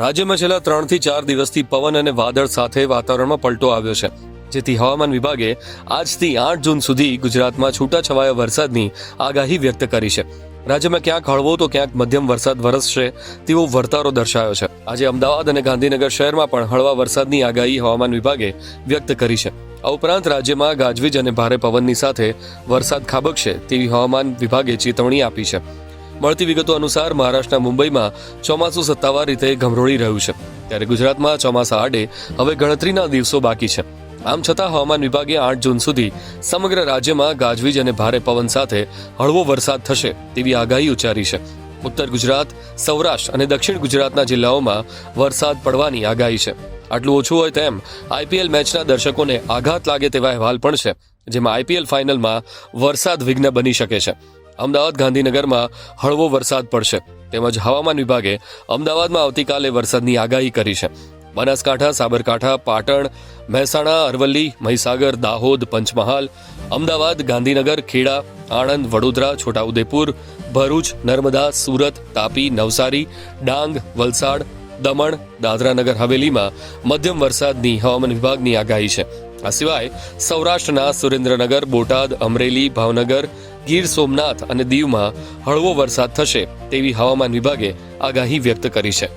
રાજ્યમાં છેલ્લા ત્રણથી ચાર દિવસથી પવન અને વાદળ સાથે વાતાવરણમાં પલટો આવ્યો છે. જેથી હવામાન વિભાગે આજથી આઠ જૂન સુધી ગુજરાતમાં છૂટાછવાયા વરસાદની આગાહી વ્યક્ત કરી છે. રાજ્યમાં ક્યાંક હળવો તો ક્યાંક મધ્યમ વરસાદ વરસશે તેવો વર્તારો દર્શાયો છે. આજે અમદાવાદ અને ગાંધીનગર શહેરમાં પણ હળવા વરસાદની આગાહી હવામાન વિભાગે વ્યક્ત કરી છે. આ ઉપરાંત રાજ્યમાં ગાજવીજ અને ભારે પવનની સાથે વરસાદ ખાબકશે તેવી હવામાન વિભાગે ચેતવણી આપી છે. મળતી વિગતો અનુસાર મહારાષ્ટ્રના મુંબઈમાં ચોમાસું સત્તાવાર રીતે ગમરોળી રહ્યું છે. ત્યારે ગુજરાતમાં ચોમાસા આડે હવે ગણતરીના દિવસો બાકી છે. આમ છતાં હવામાન વિભાગે આઠ જૂન સુધી સમગ્ર રાજ્યમાં ગાજવીજ અને ભારે પવન સાથે હળવો વરસાદ થશે તેવી આગાહી ઉચ્ચારી છે. ઉત્તર ગુજરાત, સૌરાષ્ટ્ર અને દક્ષિણ ગુજરાતના જિલ્લાઓમાં વરસાદ પડવાની આગાહી છે. આટલું ઓછું હોય તેમ આઈપીએલ મેચના દર્શકોને આઘાત લાગે તેવા અહેવાલ પણ છે, જેમાં આઈપીએલ ફાઇનલમાં વરસાદ વિઘ્ન બની શકે છે. અમદાવાદ ગાંધીનગરમાં હળવો વરસાદ પડશે. તેમજ હવામાન વિભાગે અમદાવાદમાં આવતીકાલે વરસાદની આગાહી કરી છે. બનાસકાંઠા, સાબરકાંઠા, પાટણ, મહેસાણા, અરવલ્લી, મહીસાગર, દાહોદ, પંચમહાલ, અમદાવાદ, ગાંધીનગર, ખેડા, આણંદ, વડોદરા, છોટાઉદેપુર, ભરૂચ, નર્મદા, સુરત, તાપી, નવસારી, ડાંગ, વલસાડ, દમણ, દાદરાનગર, હવેલીમાં મધ્યમ વરસાદની હવામાન વિભાગની આગાહી છે. આ સિવાય સૌરાષ્ટ્રના સુરેન્દ્રનગર, બોટાદ, અમરેલી, ભાવનગર ગીર સોમનાથ અને દીવમાં હળવો વરસાદ થશે તેવી હવામાન વિભાગે આગાહી વ્યક્ત કરી છે.